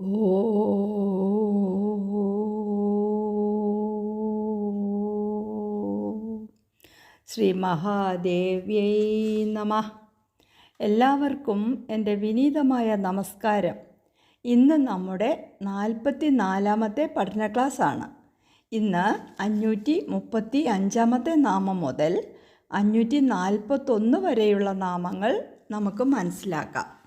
ഓ ശ്രീ മഹാദേവ്യൈ നമ. എല്ലാവർക്കും എന്റെ വിനീതമായ നമസ്കാരം. ഇന്ന് നമ്മുടെ നാൽപ്പത്തി നാലാമത്തെ പഠന ക്ലാസ്സാണ്. ഇന്ന് അഞ്ഞൂറ്റി മുപ്പത്തി അഞ്ചാമത്തെ നാമം മുതൽ അഞ്ഞൂറ്റി നാൽപ്പത്തൊന്ന് വരെയുള്ള നാമങ്ങൾ നമുക്ക് മനസ്സിലാക്കാം.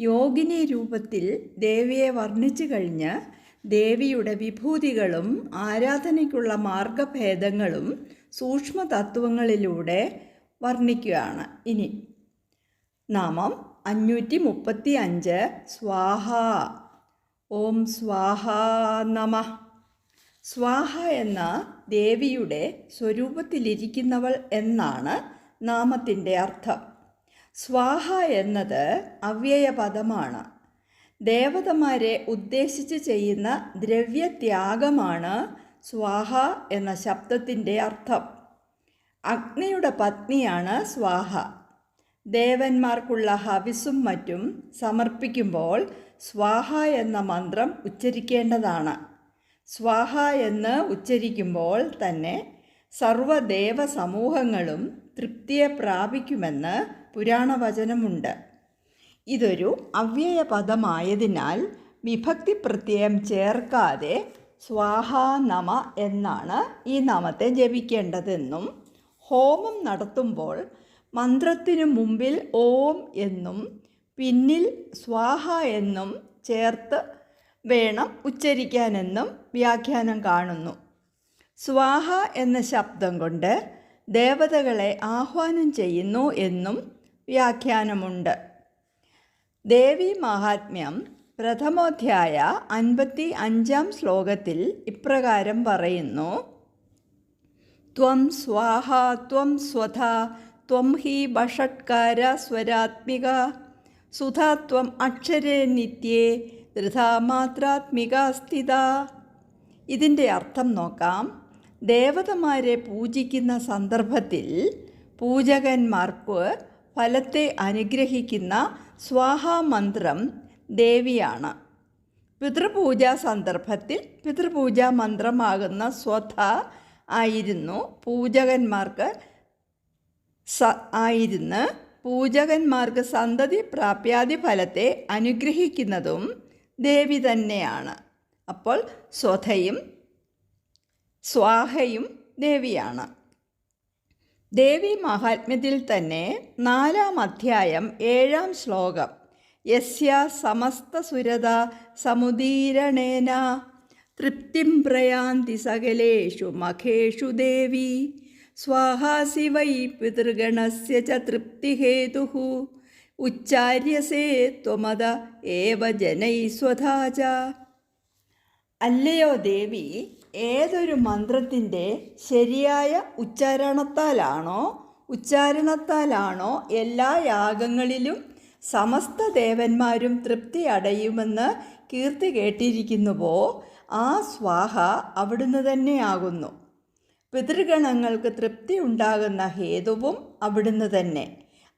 യോഗിനി രൂപത്തിൽ ദേവിയെ വർണിച്ചു കഴിഞ്ഞ് ദേവിയുടെ വിഭൂതികളും ആരാധനയ്ക്കുള്ള മാർഗഭേദങ്ങളും സൂക്ഷ്മ തത്വങ്ങളിലൂടെ വർണിക്കുകയാണ്. ഇനി നാമം അഞ്ഞൂറ്റി മുപ്പത്തി അഞ്ച് സ്വാഹ. ഓം സ്വാഹ നമ. സ്വാഹ എന്ന ദേവിയുടെ സ്വരൂപത്തിലിരിക്കുന്നവൾ എന്നാണ് നാമത്തിന്റെ അർത്ഥം. സ്വാഹ എന്നത് അവ്യയപദമാണ്. ദേവതമാരെ ഉദ്ദേശിച്ച് ചെയ്യുന്ന ദ്രവ്യത്യാഗമാണ് സ്വാഹ എന്ന ശബ്ദത്തിന്റെ അർത്ഥം. അഗ്നിയുടെ പത്നിയാണ് സ്വാഹ. ദേവന്മാർക്കുള്ള ഹവിസും മറ്റും സമർപ്പിക്കുമ്പോൾ സ്വാഹ എന്ന മന്ത്രം ഉച്ചരിക്കേണ്ടതാണ്. സ്വാഹ എന്ന് ഉച്ചരിക്കുമ്പോൾ തന്നെ സർവദേവ സമൂഹങ്ങളും തൃപ്തിയെ പ്രാപിക്കുമെന്ന് പുരാണവചനമുണ്ട്. ഇതൊരു അവ്യയ പദമായതിനാൽ വിഭക്തി പ്രത്യയം ചേർക്കാതെ സ്വാഹ നമ എന്നാണ് ഈ നാമത്തെ ജപിക്കേണ്ടതെന്നും ഹോമം നടത്തുമ്പോൾ മന്ത്രത്തിനു മുമ്പിൽ ഓം എന്നും പിന്നിൽ സ്വാഹ എന്നും ചേർത്ത് വേണം ഉച്ചരിക്കാനെന്നും വ്യാഖ്യാനം കാണുന്നു. സ്വാഹ എന്ന ശബ്ദം കൊണ്ട് ദേവതകളെ ആഹ്വാനം ചെയ്യുന്നു എന്നും വ്യാഖ്യാനമുണ്ട്. ദേവി മഹാത്മ്യം പ്രഥമോധ്യായ അൻപത്തി അഞ്ചാം ശ്ലോകത്തിൽ ഇപ്രകാരം പറയുന്നു. ത്വം സ്വാഹ ത്വം സ്വധ ത്വം ഹി ഭഷട്കാര സ്വരാത്മിക. സുധാത്വം അക്ഷരേ നിത്യേ ധൃതാമാത്രാത്മിക സ്ഥിത. ഇതിന്റെ അർത്ഥം നോക്കാം. ദേവതമാരെ പൂജിക്കുന്ന സന്ദർഭത്തിൽ പൂജകന്മാർക്ക് ഫലത്തെ അനുഗ്രഹിക്കുന്ന സ്വാഹാമന്ത്രം ദേവിയാണ്. പിതൃപൂജാ സന്ദർഭത്തിൽ പിതൃപൂജാ മന്ത്രമാകുന്ന സ്വധ ആയിരുന്നു പൂജകന്മാർക്ക് സ ആയിരുന്ന്. പൂജകന്മാർക്ക് സന്തതി പ്രാപ്യാതി ഫലത്തെ അനുഗ്രഹിക്കുന്നതും ദേവി തന്നെയാണ്. അപ്പോൾ സ്വധയും സ്വാഹയും ദേവിയാണ്. ദേവി മഹാത്മ്യത്തിൽ തന്നെ നാലാം അധ്യായം ഏഴാം ശ്ലോകം. യസ്യ സമസ്ത സുരത സമുദീരണേന. തൃപ്തിം പ്രയാന്തി സകലേഷു മഖേഷു ദേവി. സ്വാഹാസി വൈ പിതൃഗണസ്യ ച തൃപ്തിഹേതു. ഉച്ചാര്യസേ ത്വമത ഏവ ജനൈ സ്വധാച അല്ലയോ ദേവി ഏതൊരു മന്ത്രത്തിന്റെ ശരിയായ ഉച്ചാരണത്താലാണോ ഉച്ചാരണത്താലാണോ എല്ലാ യാഗങ്ങളിലും സമസ്ത ദേവന്മാരും തൃപ്തി അടയുമെന്ന് കീർത്തി കേട്ടിരിക്കുന്നുവോ ആ സ്വാഹ അവിടുന്ന് തന്നെയാകുന്നു. പിതൃഗണങ്ങൾക്ക് തൃപ്തി ഉണ്ടാകുന്ന ഹേതുവും അവിടുന്ന് തന്നെ.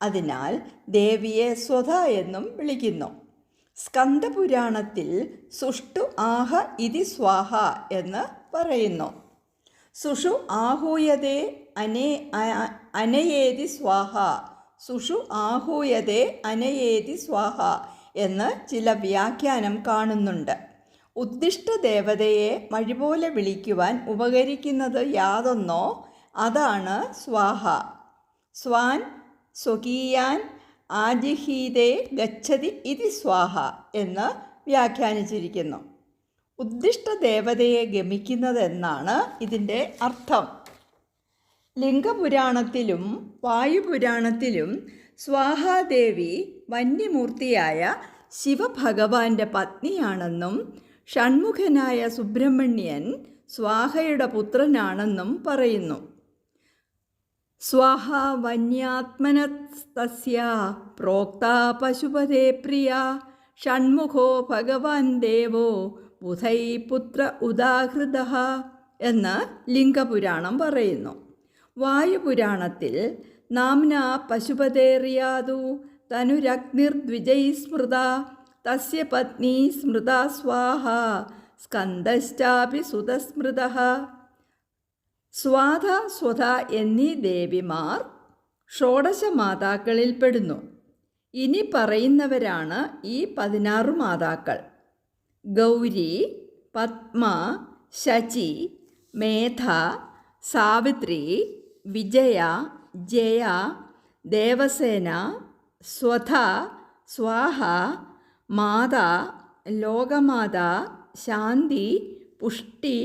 അതിനാൽ ദേവിയെ സ്വധ എന്നും വിളിക്കുന്നു. സ്കന്ദപുരാണത്തിൽ സുഷ്ടു ആഹ ഇതി സ്വാഹ എന്ന് പറയുന്നു. സുഷു ആഹൂയതേ അനേ അനയേതി സ്വാഹ. സുഷു ആഹൂയതേ അനയേതി സ്വാഹ എന്ന് ചില വ്യാഖ്യാനം കാണുന്നുണ്ട്. ഉദ്ദിഷ്ട ദേവതയെ മഴിപോലെ വിളിക്കുവാൻ ഉപകരിക്കുന്നത് യാതൊന്നോ? അതാണ് സ്വാഹ. സ്വാൻ സ്വകീയാൻ ആജിഹീതേ ഗച്ഛതി ഇതി സ്വാഹ എന്ന് വ്യാഖ്യാനിച്ചിരിക്കുന്നു. ഉദ്ദിഷ്ട ദേവതയെ ഗമിക്കുന്നതെന്നാണ് ഇതിന്റെ അർത്ഥം. ലിംഗപുരാണത്തിലും വായുപുരാണത്തിലും സ്വാഹാദേവി വന്യമൂർത്തിയായ ശിവഭഗവാന്റെ പത്നിയാണെന്നും ഷൺമുഖനായ സുബ്രഹ്മണ്യൻ സ്വാഹയുടെ പുത്രനാണെന്നും പറയുന്നു. സ്വാഹ വന്യാത്മനസ്തസ്യ. പ്രോക്ത പശുപതേ പ്രിയ. ഷൺമുഖോ ഭഗവാൻ ദേവോ. ബുധൈ പുത്ര ഉദാഹൃത എന്ന് ലിംഗപുരാണം പറയുന്നു. വായുപുരാണത്തിൽ നാംന പശുപതേറിയാതു തനുരഗ്നിർദ്വിജൈ സ്മൃത. തസ്യ പത്നി സ്മൃത സ്വാഹ. സ്കന്ദശ്ചാപി സുതസ്മൃത സ്വാധ സ്വധ എന്നീ ദേവിമാർ ഷോഡശ മാതാക്കളിൽപ്പെടുന്നു ഇനി പറയുന്നവരാണ് ഈ പതിനാറ് മാതാക്കൾ. ഗൗരി പത്മ ശചി മേധ സാവിത്രി വിജയ ജയ ദേവസേന സ്വധ സ്വാഹ മാത ലോകമാത ശാന്തി പുഷ്ടി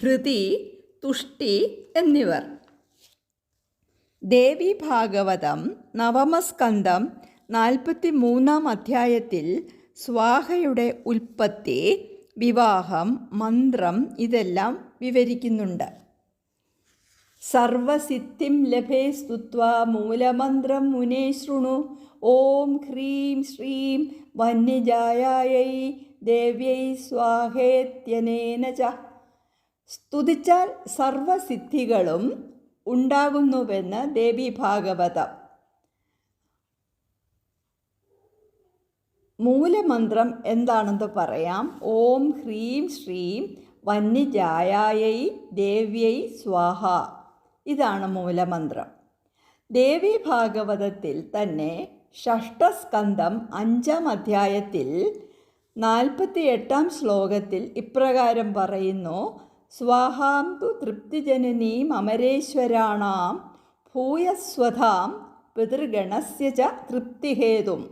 ധൃതി തുഷ്ടി എന്നിവർ. ദേവി ഭാഗവതം നവമസ്കന്ധം നാൽപ്പത്തി മൂന്നാം അധ്യായത്തിൽ സ്വാഹയുടെ ഉൽപ്പത്തി വിവാഹം മന്ത്രം ഇതെല്ലാം വിവരിക്കുന്നുണ്ട്. സർവസിദ്ധിം ലഭേ സ്തുത്വ മൂലമന്ത്രം മുനേ ശൃണു. ഓം ഹ്രീം ശ്രീം വന്യജായായൈ ദേവ്യൈ സ്വാഹേത്യനേന ച സ്തുതിച്ചാൽ സർവസിദ്ധികളും ഉണ്ടാകുന്നുവെന്ന് ദേവി ഭാഗവതം. മൂലമന്ത്രം എന്താണെന്ന് പറയാം. ഓം ഹ്രീം ശ്രീം വന്യജായായൈ ദേവ്യൈ സ്വാഹ. ഇതാണ് മൂലമന്ത്രം. ദേവി ഭാഗവതത്തിൽ തന്നെ ഷഷ്ടസ്കന്ധം അഞ്ചാം അധ്യായത്തിൽ നാൽപ്പത്തി എട്ടാം ശ്ലോകത്തിൽ ഇപ്രകാരം പറയുന്നു. സ്വാഹാം തു തൃപ്തിജനനീം അമരേശ്വരാണാം ഭൂയസ്വധാം പിതൃഗണസ്യ ച തൃപ്തിഹേതും.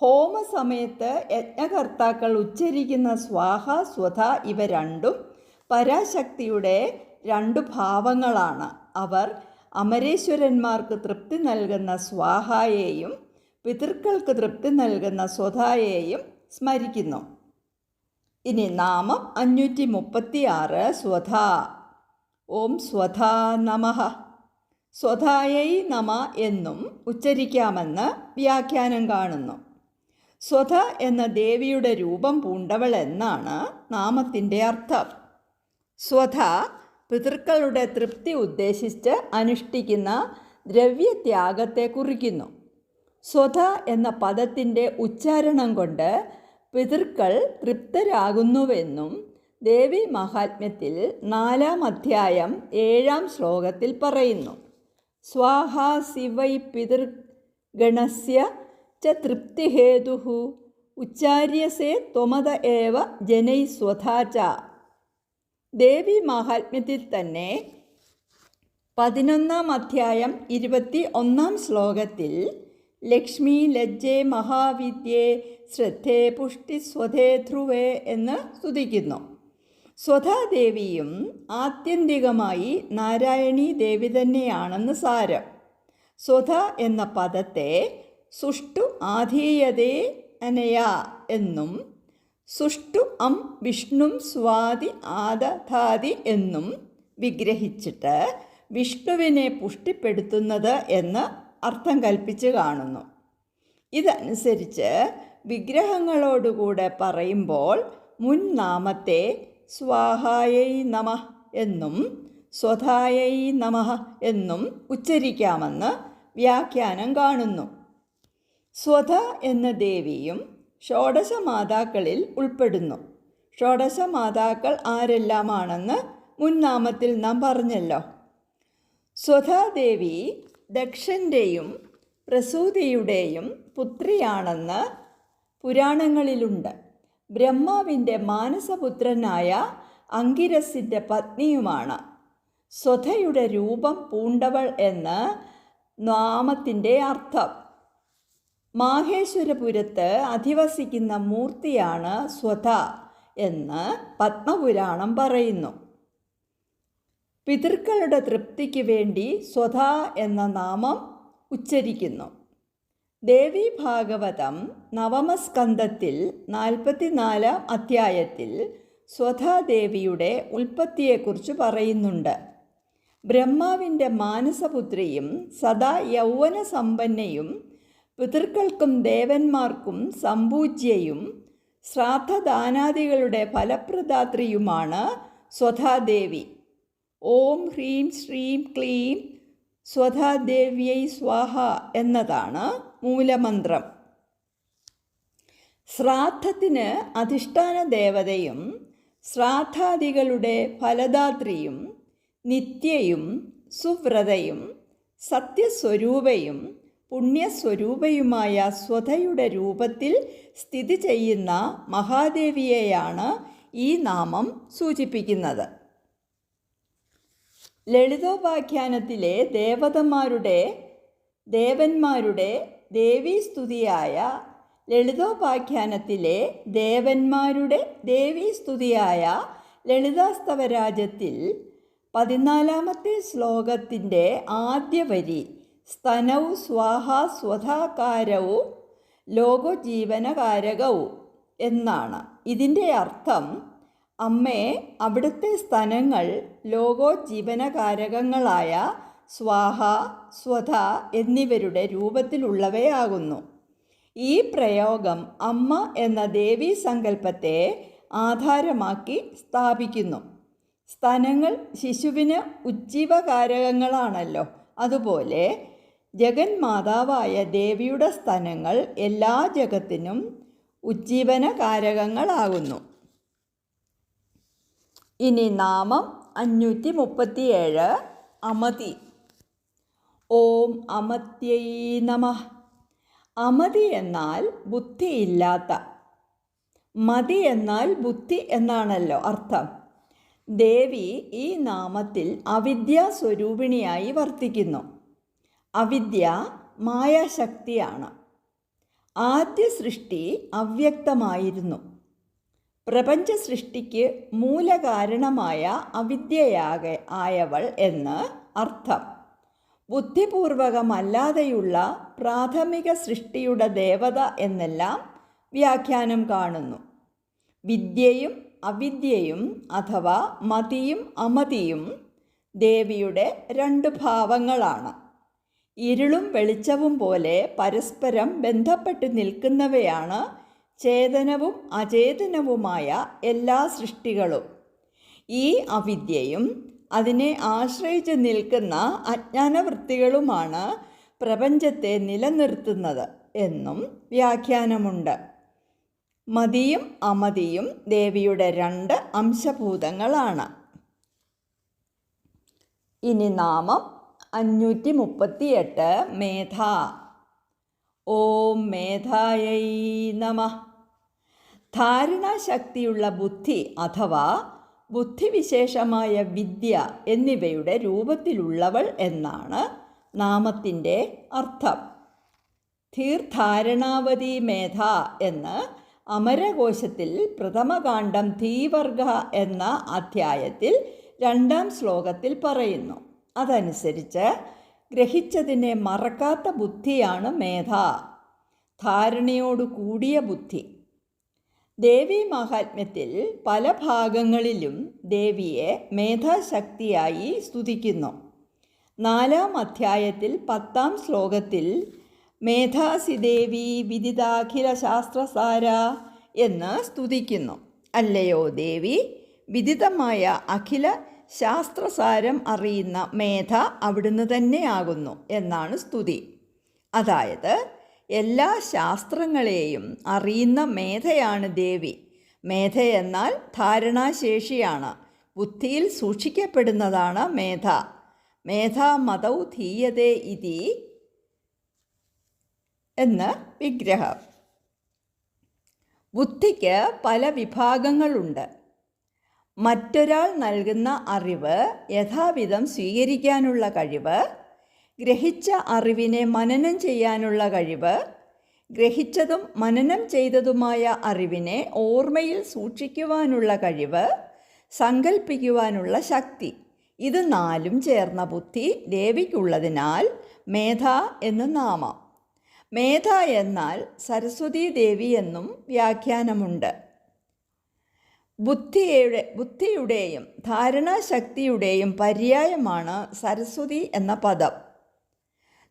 ഹോമസമയത്ത് യജ്ഞകർത്താക്കൾ ഉച്ചരിക്കുന്ന സ്വാഹ സ്വധ ഇവ രണ്ടും പരാശക്തിയുടെ രണ്ടു ഭാവങ്ങളാണ്. അവർ അമരേശ്വരന്മാർക്ക് തൃപ്തി നൽകുന്ന സ്വാഹായെയും പിതൃക്കൾക്ക് തൃപ്തി നൽകുന്ന സ്വധായെയും സ്മരിക്കുന്നു. ഇനി നാമം അഞ്ഞൂറ്റി മുപ്പത്തി ആറ് സ്വധ. ഓം സ്വധ നമ. സ്വധായൈ നമ എന്നും ഉച്ചരിക്കാമെന്ന് വ്യാഖ്യാനം കാണുന്നു. സ്വധ എന്ന ദേവിയുടെ രൂപം പൂണ്ടവൾ എന്നാണ് നാമത്തിന്റെ അർത്ഥം. സ്വധ പിതൃക്കളുടെ തൃപ്തി ഉദ്ദേശിച്ച് അനുഷ്ഠിക്കുന്ന ദ്രവ്യത്യാഗത്തെ കുറിക്കുന്നു. സ്വധ എന്ന പദത്തിന്റെ ഉച്ചാരണം കൊണ്ട് പിതൃക്കൾ തൃപ്തരാകുന്നുവെന്നും ദേവി മഹാത്മ്യത്തിൽ നാലാം അധ്യായം ഏഴാം ശ്ലോകത്തിൽ പറയുന്നു. സ്വാഹ ശിവൈ പിതൃഗണസ്യ ച തൃപ്തിഹേതു ഉച്ചാര്യസേ ത്വമത ഏവ ജനൈ സ്വധാച ദേവി മഹാത്മ്യത്തിൽ തന്നെ പതിനൊന്നാം അധ്യായം ഇരുപത്തി ഒന്നാം ശ്ലോകത്തിൽ ലക്ഷ്മി ലജ്ജേ മഹാവിദ്യേ ശ്രദ്ധേ പുഷ്ടി സ്വധേ ധ്രുവേ എന്ന് സ്തുതിക്കുന്നു. സ്വധാദേവിയും ആത്യന്തികമായി നാരായണി ദേവി തന്നെയാണെന്ന് സാരം. സ്വധ എന്ന പദത്തെ സുഷ്ടു ആധീയതേ അനയ എന്നും സുഷ്ടു അം വിഷ്ണും സ്വാതി ആദധാതി എന്നും വിഗ്രഹിച്ചിട്ട് വിഷ്ണുവിനെ പുഷ്ടിപ്പെടുത്തുന്നത് എന്ന് അർത്ഥം കൽപ്പിച്ച് കാണുന്നു. ഇതനുസരിച്ച് വിഗ്രഹങ്ങളോടുകൂടെ പറയുമ്പോൾ മുൻ നാമത്തെ സ്വാഹായൈ നമ എന്നും സ്വധായൈ നമ എന്നും ഉച്ചരിക്കാമെന്ന് വ്യാഖ്യാനം കാണുന്നു. സ്വധ എന്ന ദേവിയും ഷോഡശ മാതാക്കളിൽ ഉൾപ്പെടുന്നു. ഷോഡശ മാതാക്കൾ ആരെല്ലാമാണെന്ന് മുൻനാമത്തിൽ നാം പറഞ്ഞല്ലോ. സ്വധാദേവി ദക്ഷന്റെയും പ്രസൂതിയുടെയും പുത്രിയാണെന്ന് പുരാണങ്ങളിലുണ്ട്. ബ്രഹ്മാവിന്റെ മാനസപുത്രനായ അങ്കിരസിന്റെ പത്നിയുമാണ്. സ്വധയുടെ രൂപം പൂണ്ടവൾ എന്ന് നാമത്തിന്റെ അർത്ഥം. മാഹേശ്വരപുരത്ത് അധിവസിക്കുന്ന മൂർത്തിയാണ് സ്വധ എന്ന് പത്മപുരാണം പറയുന്നു. പിതൃക്കളുടെ തൃപ്തിക്ക് വേണ്ടി സ്വധ എന്ന നാമം ഉച്ചരിക്കുന്നു. ദേവി ഭാഗവതം നവമസ്കന്ധത്തിൽ നാൽപ്പത്തിനാലാം അധ്യായത്തിൽ സ്വധാദേവിയുടെ ഉൽപ്പത്തിയെക്കുറിച്ച് പറയുന്നുണ്ട്. ബ്രഹ്മാവിന്റെ മാനസപുത്രിയും സദാ യൗവന സമ്പന്നയും പിതൃക്കൾക്കും ദേവന്മാർക്കും സമ്പൂജ്യയും ശ്രാദ്ധദാനാദികളുടെ ഫലപ്രദാത്രിയുമാണ് സ്വധാദേവി. ഓം ഹ്രീം ശ്രീം ക്ലീം സ്വധാദേവ്യൈ സ്വാഹ എന്നതാണ് മൂലമന്ത്രം. ശ്രാദ്ധത്തിന് അധിഷ്ഠാന ദേവതയും ശ്രാദ്ധാദികളുടെ ഫലദാത്രിയും നിത്യയും സുവ്രതയും സത്യസ്വരൂപയും പുണ്യസ്വരൂപയുമായ സ്വധയുടെ രൂപത്തിൽ സ്ഥിതി ചെയ്യുന്ന മഹാദേവിയെയാണ് ഈ നാമം സൂചിപ്പിക്കുന്നത്. ലളിതോപാഖ്യാനത്തിലെ ദേവതമാരുടെ ദേവന്മാരുടെ ദേവീസ്തുതിയായ ലളിതോപാഖ്യാനത്തിലെ ദേവന്മാരുടെ ദേവീസ്തുതിയായ ലളിതാസ്തവരാജത്തിൽ പതിനാലാമത്തെ ശ്ലോകത്തിന്റെ ആദ്യ വരി സ്തനൗ സ്വാഹ സ്വധാകാരവും ലോകജീവനകാരകവും എന്നാണ്. ഇതിന്റെ അർത്ഥം അമ്മേ അവിടുത്തെ സ്തനങ്ങൾ ലോകോജീവനകാരകങ്ങളായ സ്വാഹ സ്വധ എന്നിവരുടെ രൂപത്തിലുള്ളവയാകുന്നു. ഈ പ്രയോഗം അമ്മ എന്ന ദേവീ സങ്കല്പത്തെ ആധാരമാക്കി സ്ഥാപിക്കുന്നു. സ്തനങ്ങൾ ശിശുവിന് ഉജ്ജീവകാരകങ്ങളാണല്ലോ. അതുപോലെ ജഗന്മാതാവായ ദേവിയുടെ സ്തനങ്ങൾ എല്ലാ ജഗത്തിനും ഉജ്ജീവനകാരകങ്ങളാകുന്നു. ഇനി നാമം അഞ്ഞൂറ്റി മുപ്പത്തിയേഴ് അമതി. ഓം അമത്യൈ നമ. അമതി എന്നാൽ ബുദ്ധിയില്ലാത്ത മതി എന്നാൽ ബുദ്ധി എന്നാണല്ലോ അർത്ഥം. ദേവി ഈ നാമത്തിൽ അവിദ്യ സ്വരൂപിണിയായി വർത്തിക്കുന്നു. അവിദ്യ മായാശക്തിയാണ്. ആദ്യ സൃഷ്ടി അവ്യക്തമായിരുന്നു. പ്രപഞ്ച സൃഷ്ടിക്ക് മൂലകാരണമായ അവിദ്യയാകെ ആയവൾ എന്ന് അർത്ഥം. ബുദ്ധിപൂർവകമല്ലാതെയുള്ള പ്രാഥമിക സൃഷ്ടിയുടെ ദേവത എന്നെല്ലാം വ്യാഖ്യാനം കാണുന്നു. വിദ്യയും അവിദ്യയും അഥവാ മതിയും അമതിയും ദേവിയുടെ രണ്ട് ഭാവങ്ങളാണ്. ഇരുളും വെളിച്ചവും പോലെ പരസ്പരം ബന്ധപ്പെട്ട് നിൽക്കുന്നവയാണ് ചേതനവും അചേതനവുമായ എല്ലാ സൃഷ്ടികളും. ഈ അവിദ്യയും അതിനെ ആശ്രയിച്ച് നിൽക്കുന്ന അജ്ഞാനവൃത്തികളുമാണ് പ്രപഞ്ചത്തെ നിലനിർത്തുന്നത് എന്നും വ്യാഖ്യാനമുണ്ട്. മതിയും അമതിയും ദേവിയുടെ രണ്ട് അംശഭൂതങ്ങളാണ്. ഇനി നാമം അഞ്ഞൂറ്റി മുപ്പത്തിയെട്ട് മേധ. ഓം മേധായൈ നമ. ധാരണാശക്തിയുള്ള ബുദ്ധി അഥവാ ബുദ്ധിവിശേഷമായ വിദ്യ എന്നിവയുടെ രൂപത്തിലുള്ളവൾ എന്നാണ് നാമത്തിന്റെ അർത്ഥം. തീർത്ഥാരണാവതി മേധ എന്ന് അമരകോശത്തിൽ പ്രഥമകാന്ഡം ധീവർഗ എന്ന അധ്യായത്തിൽ രണ്ടാം ശ്ലോകത്തിൽ പറയുന്നു. അതനുസരിച്ച് ഗ്രഹിച്ചതിനെ മറക്കാത്ത ബുദ്ധിയാണ് മേധ. ധാരണയോടു കൂടിയ ബുദ്ധി. ദേവി മഹാത്മ്യത്തിൽ പല ഭാഗങ്ങളിലും ദേവിയെ മേധാശക്തിയായി സ്തുതിക്കുന്നു. നാലാം അധ്യായത്തിൽ പത്താം ശ്ലോകത്തിൽ മേധാസി ദേവി വിദിതാഖില ശാസ്ത്രസാര എന്ന് സ്തുതിക്കുന്നു. അല്ലയോ ദേവി വിദിതമായ അഖില ശാസ്ത്രസാരം അറിയുന്ന മേധ അവിടുന്ന് തന്നെയാകുന്നു എന്നാണ് സ്തുതി. അതായത് എല്ലാ ശാസ്ത്രങ്ങളെയും അറിയുന്ന മേധയാണ് ദേവി. മേധ എന്നാൽ ധാരണാശേഷിയാണ്. ബുദ്ധിയിൽ സൂക്ഷിക്കപ്പെടുന്നതാണ് മേധ. മേധാമതൗ ധീയതേ ഇതി എന്ന് വിഗ്രഹം. ബുദ്ധിക്ക് പല വിഭാഗങ്ങളുണ്ട്. മറ്റൊരാൾ നൽകുന്ന അറിവ് യഥാവിധം സ്വീകരിക്കാനുള്ള കഴിവ് ഗ്രഹിച്ച അറിവിനെ മനനം ചെയ്യാനുള്ള കഴിവ് ഗ്രഹിച്ചതും മനനം ചെയ്തതുമായ അറിവിനെ ഓർമ്മയിൽ സൂക്ഷിക്കുവാനുള്ള കഴിവ് സങ്കല്പിക്കുവാനുള്ള ശക്തി. ഇത് നാലും ചേർന്ന ബുദ്ധി ദേവിക്കുള്ളതിനാൽ മേധ എന്ന് നാമം. മേധ എന്നാൽ സരസ്വതീ ദേവി എന്നും വ്യാഖ്യാനമുണ്ട്. ബുദ്ധിയുടെ ബുദ്ധിയുടെയും ധാരണാശക്തിയുടെയും പര്യായമാണ് സരസ്വതി എന്ന പദം.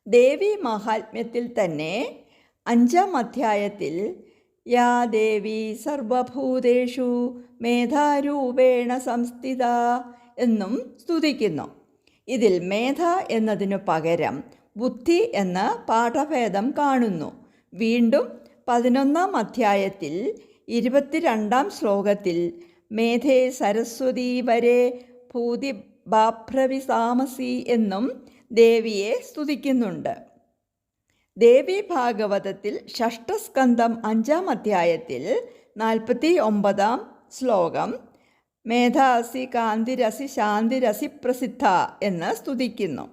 ദേവി മഹാത്മ്യത്തിൽ തന്നെ അഞ്ചാം അധ്യായത്തിൽ യാ ദേവി സർവഭൂതേഷു മേധാരൂപേണ സംസ്ഥിത എന്നും സ്തുതിക്കുന്നു. ഇതിൽ മേധ എന്നതിനു പകരം ബുദ്ധി എന്ന പാഠഭേദം കാണുന്നു. വീണ്ടും പതിനൊന്നാം അധ്യായത്തിൽ ഇരുപത്തിരണ്ടാം ശ്ലോകത്തിൽ മേധേ സരസ്വതി വരെ ഭൂതി ബാഭ്രവിസാമസി എന്നും ദേവിയെ സ്തുതിക്കുന്നുണ്ട്. ദേവി ഭാഗവതത്തിൽ ഷഷ്ടസ്കന്ധം അഞ്ചാം അധ്യായത്തിൽ നാൽപ്പത്തി ഒമ്പതാം ശ്ലോകം മേധാസി കാന്തിരസി ശാന്തിരസി പ്രസിദ്ധ എന്ന് സ്തുതിക്കുന്നു.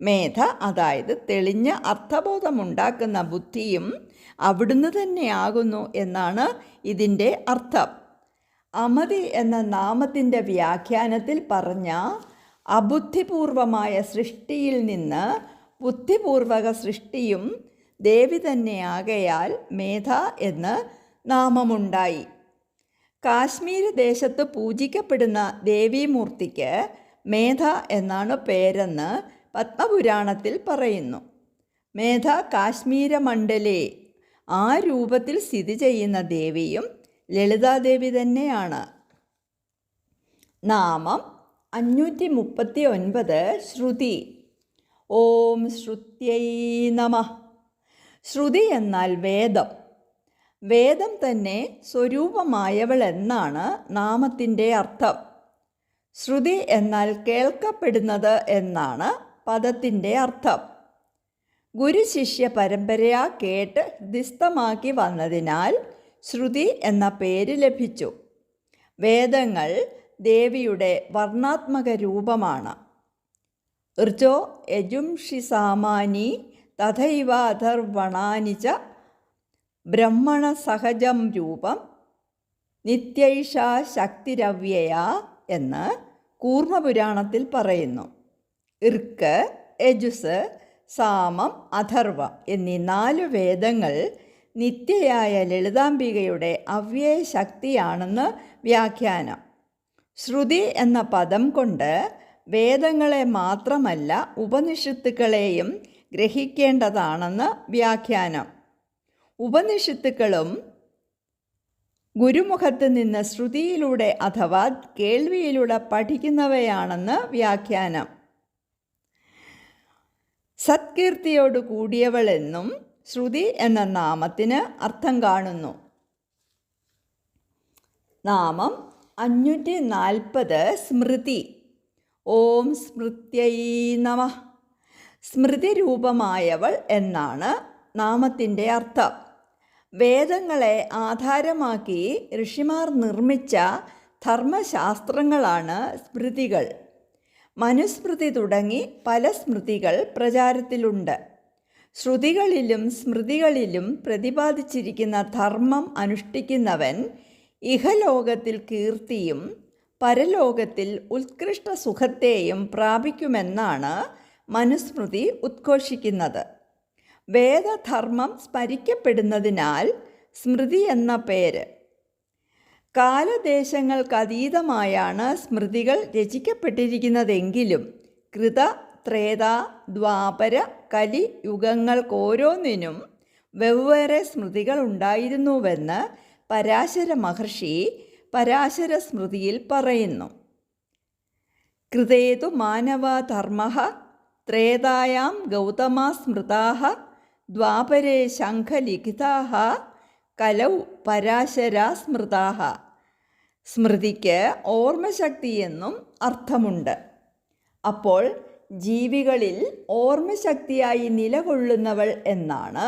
മേധ അതായത് തെളിഞ്ഞ അർത്ഥബോധമുണ്ടാക്കുന്ന ബുദ്ധിയും അവിടുന്ന് തന്നെയാകുന്നു എന്നാണ് ഇതിന്റെ അർത്ഥം. അമതി എന്ന നാമത്തിന്റെ വ്യാഖ്യാനത്തിൽ പറഞ്ഞ അബുദ്ധിപൂർവമായ സൃഷ്ടിയിൽ നിന്ന് ബുദ്ധിപൂർവക സൃഷ്ടിയും ദേവി തന്നെയാകയാൽ മേധ എന്ന് നാമമുണ്ടായി. കാശ്മീർ ദേശത്ത് പൂജിക്കപ്പെടുന്ന ദേവീമൂർത്തിക്ക് മേധ എന്നാണ് പേരെന്ന് പത്മപുരാണത്തിൽ പറയുന്നു. മേധ കാശ്മീര മണ്ഡലേ ആ രൂപത്തിൽ സ്ഥിതി ചെയ്യുന്ന ദേവിയും ലളിതാദേവി തന്നെയാണ്. നാമം അഞ്ഞൂറ്റി മുപ്പത്തി ഒൻപത് ശ്രുതി. ഓം ശ്രുത്യൈ നമ. ശ്രുതി എന്നാൽ വേദം. വേദം തന്നെ സ്വരൂപമായവൾ എന്നാണ് നാമത്തിന്റെ അർത്ഥം. ശ്രുതി എന്നാൽ കേൾക്കപ്പെടുന്നത് എന്നാണ് പദത്തിന്റെ അർത്ഥം. ഗുരുശിഷ്യ പരമ്പരയാ കേട്ട് ഹൃദിസ്ഥമാക്കി വന്നതിനാൽ ശ്രുതി എന്ന പേര് ലഭിച്ചു. വേദങ്ങൾ ദേവിയുടെ വർണാത്മക രൂപമാണ്. ഋജോ യജുംഷി സാമാനി തഥൈവ അഥർവണാനി ബ്രഹ്മണ സഹജം രൂപം നിത്യൈഷ ശക്തിരവ്യയ എന്ന് കൂർമ്മപുരാണത്തിൽ പറയുന്നു. ഇർക്ക് യജുസ് സാമം അഥർവ എന്നീ നാല് വേദങ്ങൾ നിത്യയായ ലളിതാംബികയുടെ അവ്യയ ശക്തിയാണെന്ന് വ്യാഖ്യാനം. ശ്രുതി എന്ന പദം കൊണ്ട് വേദങ്ങളെ മാത്രമല്ല ഉപനിഷത്തുക്കളെയും ഗ്രഹിക്കേണ്ടതാണെന്ന് വ്യാഖ്യാനം. ഉപനിഷത്തുക്കളും ഗുരുമുഖത്ത് നിന്ന് ശ്രുതിയിലൂടെ അഥവാ കേൾവിയിലൂടെ പഠിക്കുന്നവയാണെന്ന് വ്യാഖ്യാനം. സത്കീർത്തിയോട് കൂടിയവളെന്നും ശ്രുതി എന്ന നാമത്തിന് അർത്ഥം കാണുന്നു. നാമം അഞ്ഞൂറ്റി നാൽപ്പത് സ്മൃതി. ഓം സ്മൃത്യൈ നമ. സ്മൃതി രൂപമായവൾ എന്നാണ് നാമത്തിന്റെ അർത്ഥം. വേദങ്ങളെ ആധാരമാക്കി ഋഷിമാർ നിർമ്മിച്ച ധർമ്മശാസ്ത്രങ്ങളാണ് സ്മൃതികൾ. മനുസ്മൃതി തുടങ്ങി പല സ്മൃതികൾ പ്രചാരത്തിലുണ്ട്. ശ്രുതികളിലും സ്മൃതികളിലും പ്രതിപാദിച്ചിരിക്കുന്ന ധർമ്മം അനുഷ്ഠിക്കുന്നവൻ ഇഹലോകത്തിൽ കീർത്തിയും പരലോകത്തിൽ ഉത്കൃഷ്ട സുഖത്തെയും പ്രാപിക്കുമെന്നാണ് മനുസ്മൃതി ഉദ്ഘോഷിക്കുന്നത്. വേദധർമ്മം സ്മരിക്കപ്പെടുന്നതിനാൽ സ്മൃതി എന്ന പേര്. കാലദേശങ്ങൾക്കതീതമായാണ് സ്മൃതികൾ രചിക്കപ്പെട്ടിരിക്കുന്നതെങ്കിലും കൃത ത്രേത ദ്വാപര കലി യുഗങ്ങൾക്കോരോന്നിനും വെവ്വേറെ സ്മൃതികൾ ഉണ്ടായിരുന്നുവെന്ന് പരാശര മഹർഷി പരാശര സ്മൃതിയിൽ പറയുന്നു. കൃതേതു മാനവധർമ്മ ത്രേതായാം ഗൗതമ സ്മൃതാ ദ്വാപരേ ശംഖലിഖിതാ കലൗ പരാശരാ സ്മൃതാ. സ്മൃതിക്ക് ഓർമ്മശക്തി എന്നും അർത്ഥമുണ്ട്. അപ്പോൾ ജീവികളിൽ ഓർമ്മശക്തിയായി നിലകൊള്ളുന്നവൾ എന്നാണ്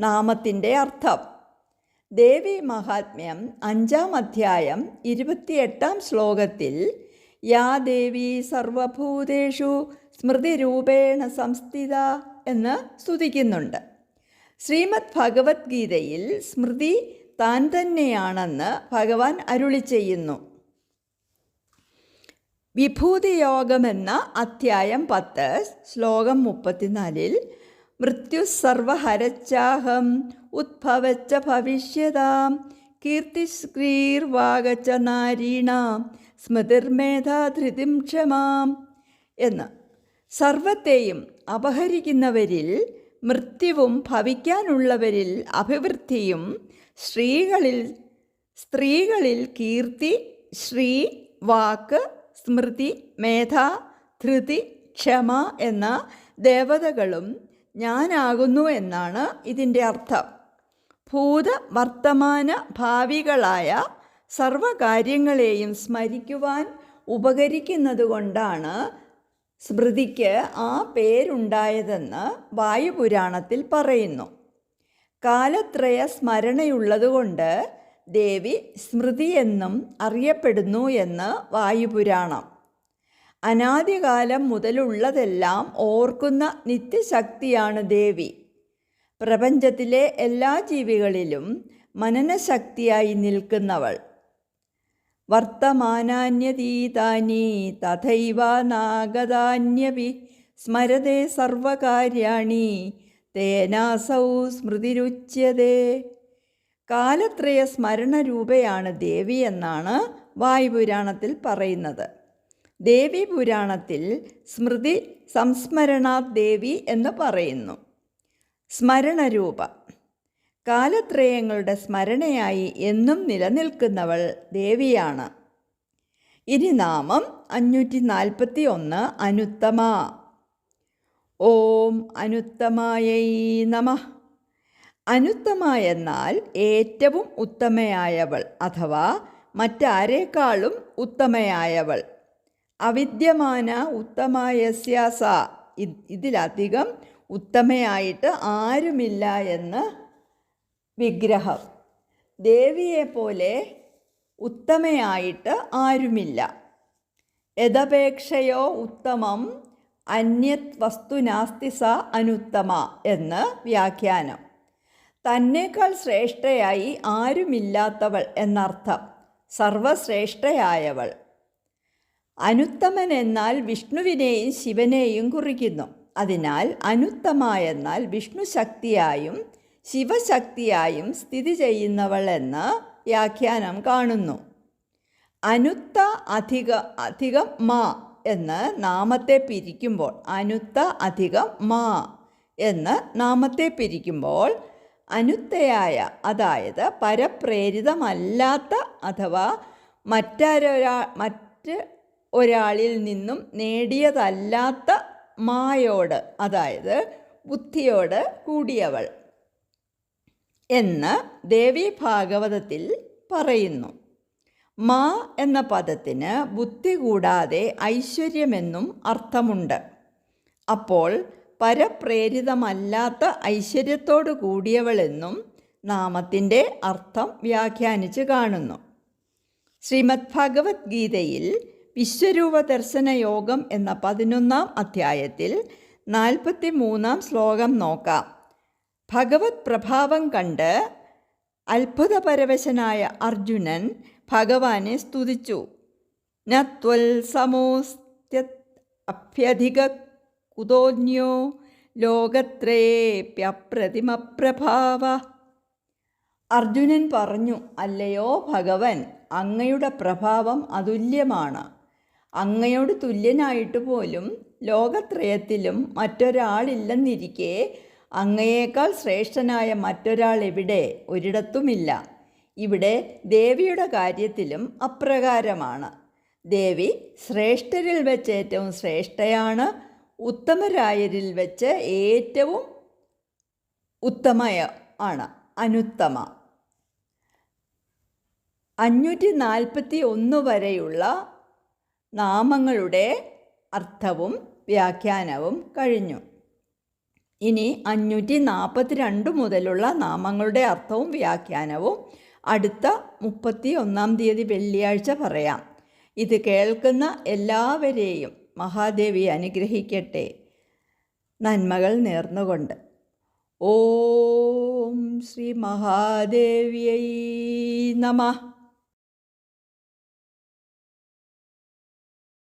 നാമത്തിന്റെ അർത്ഥം. ദേവി മഹാത്മ്യം അഞ്ചാം അധ്യായം ഇരുപത്തിയെട്ടാം ശ്ലോകത്തിൽ യാ ദേവി സർവഭൂതേഷു സ്മൃതിരൂപേണ സംസ്ഥിത എന്ന് സ്തുതിക്കുന്നുണ്ട്. ശ്രീമദ് ഭഗവത്ഗീതയിൽ സ്മൃതി താൻ തന്നെയാണെന്ന് ഭഗവാൻ അരുളി ചെയ്യുന്നു. വിഭൂതിയോഗമെന്ന അധ്യായം പത്ത് ശ്ലോകം മുപ്പത്തിനാലിൽ മൃത്യു സർവഹരച്ചാഹം ഉദ്ഭവച്ച ഭവിഷ്യതാം കീർത്തിശ്രീർവാഗച്ച നാരീണാം സ്മൃതിർമേധാധൃതിം ക്ഷമാം എന്ന്. സർവത്തെയും അപഹരിക്കുന്നവരിൽ മൃത്യുവും ഭവിക്കാനുള്ളവരിൽ അഭിവൃദ്ധിയും സ്ത്രീകളിൽ സ്ത്രീകളിൽ കീർത്തി ശ്രീ വാക്ക് സ്മൃതി മേധ ധൃതി ക്ഷമ എന്ന ദേവതകളും ഞാനാകുന്നു എന്നാണ് ഇതിന്റെ അർത്ഥം. ഭൂത വർത്തമാന ഭാവികളായ സർവകാര്യങ്ങളെയും സ്മരിക്കുവാൻ ഉപകരിക്കുന്നതുകൊണ്ടാണ് സ്മൃതിക്ക് ആ പേരുണ്ടായതെന്ന് വായുപുരാണത്തിൽ പറയുന്നു. കാലത്രയ സ്മരണയുള്ളതുകൊണ്ട് ദേവി സ്മൃതി എന്നും അറിയപ്പെടുന്നു എന്ന് വായുപുരാണം. അനാദികാലം മുതലുള്ളതെല്ലാം ഓർക്കുന്ന നിത്യശക്തിയാണ് ദേവി. പ്രപഞ്ചത്തിലെ എല്ലാ ജീവികളിലും മനനശക്തിയായി നിൽക്കുന്നവൾ. വർത്തമാനാന്യതീതാനി തഥൈവ നാഗതാന്യപി സ്മരതേ സർവകാര്യാണി തേനാസൗ സ്മൃതിരുച്യതേ. കാലത്രയ സ്മരണരൂപയാണ് ദേവി എന്നാണ് വായുപുരാണത്തിൽ പറയുന്നത്. ദേവി പുരാണത്തിൽ സ്മൃതി സംസ്മരണാ ദേവി എന്ന് പറയുന്നു. സ്മരണരൂപ. കാലത്രയങ്ങളുടെ സ്മരണയായി എന്നും നിലനിൽക്കുന്നവൾ ദേവിയാണ്. ഇനി നാമം അഞ്ഞൂറ്റി നാൽപ്പത്തി ഒന്ന് അനുത്തമ. ഓം അനുത്തമായൈ നമ. അനുത്തമ എന്നാൽ ഏറ്റവും ഉത്തമയായവൾ അഥവാ മറ്റാരേക്കാളും ഉത്തമയായവൾ. അവിദ്യമാന ഉത്തമയസ്യ സ. ഇതിലധികം ഉത്തമയായിട്ട് ആരുമില്ല എന്ന് വിഗ്രഹം. ദേവിയെപ്പോലെ ഉത്തമയായിട്ട് ആരുമില്ല. യഥപേക്ഷയോ ഉത്തമം അന്യത് വസ്തു നാസ്തി സ അനുത്തമ എന്ന് വ്യാഖ്യാനം. തന്നേക്കാൾ ശ്രേഷ്ഠയായി ആരുമില്ലാത്തവൾ എന്നർത്ഥം. സർവശ്രേഷ്ഠയായവൾ അനുത്തമൻ എന്നാൽ വിഷ്ണുവിനെയും ശിവനെയും കുറിക്കുന്നു. അതിനാൽ അനുത്തമ എന്നാൽ വിഷ്ണു ശക്തിയായും ശിവശക്തിയായും സ്ഥിതി ചെയ്യുന്നവൾ എന്ന് വ്യാഖ്യാനം കാണുന്നു. അനുത്ത അധിക അധികം മാ എന്ന് നാമത്തെ പിരിക്കുമ്പോൾ അനുത്ത അധികം മാ എന്ന് നാമത്തെ പിരിക്കുമ്പോൾ അനുത്തയായ അതായത് പരപ്രേരിതമല്ലാത്ത അഥവാ മറ്റൊരാ മറ്റ് ഒരാളിൽ നിന്നും നേടിയതല്ലാത്ത മായോട് അതായത് ബുദ്ധിയോട് കൂടിയവൾ എന്ന് ദേവി ഭാഗവതത്തിൽ പറയുന്നു. മാ എന്ന പദത്തിന് ബുദ്ധി കൂടാതെ ഐശ്വര്യമെന്നും അർത്ഥമുണ്ട്. അപ്പോൾ പരപ്രേരിതമല്ലാത്ത ഐശ്വര്യത്തോടു കൂടിയവളെന്നും നാമത്തിന്റെ അർത്ഥം വ്യാഖ്യാനിച്ച് കാണുന്നു. ശ്രീമദ് ഭഗവത്ഗീതയിൽ വിശ്വരൂപ ദർശന യോഗം എന്ന പതിനൊന്നാം അധ്യായത്തിൽ നാൽപ്പത്തി മൂന്നാം ശ്ലോകം നോക്കാം. ഭഗവത് പ്രഭാവം കണ്ട് അത്ഭുതപരവശനായ അർജുനൻ ഭഗവാനെ സ്തുതിച്ചു. നത്വൽ സമോസ്ത്യ അഭ്യധിക കുതോന്യോ ലോകത്രയേപ്യപ്രതിമപ്രഭാവ അർജുനൻ പറഞ്ഞു അല്ലയോ ഭഗവൻ അങ്ങയുടെ പ്രഭാവം അതുല്യമാണ്. അങ്ങയോട് തുല്യനായിട്ട് പോലും ലോകത്രയത്തിലും മറ്റൊരാളില്ലെന്നിരിക്കെ അങ്ങയേക്കാൾ ശ്രേഷ്ഠനായ മറ്റൊരാൾ എവിടെ ഒരിടത്തുമില്ല. ഇവിടെ ദേവിയുടെ കാര്യത്തിലും അപ്രകാരമാണ്. ദേവി ശ്രേഷ്ഠരിൽ വെച്ച് ഏറ്റവും ശ്രേഷ്ഠയാണ്. ഉത്തമരായരിൽ വെച്ച് ഏറ്റവും ഉത്തമയ ആണ് അനുത്തമ. അഞ്ഞൂറ്റി നാൽപ്പത്തി ഒന്ന് വരെയുള്ള നാമങ്ങളുടെ അർത്ഥവും വ്യാഖ്യാനവും കഴിഞ്ഞു. ഇനി അഞ്ഞൂറ്റി നാൽപ്പത്തി രണ്ട് മുതലുള്ള നാമങ്ങളുടെ അർത്ഥവും വ്യാഖ്യാനവും അടുത്ത മുപ്പത്തി ഒന്നാം തീയതി വെള്ളിയാഴ്ച പറയാം. ഇത് കേൾക്കുന്ന എല്ലാവരെയും മഹാദേവി അനുഗ്രഹിക്കട്ടെ. നന്മകൾ നേർന്നുകൊണ്ട്. ഓം ശ്രീ മഹാദേവിയൈ നമഃ.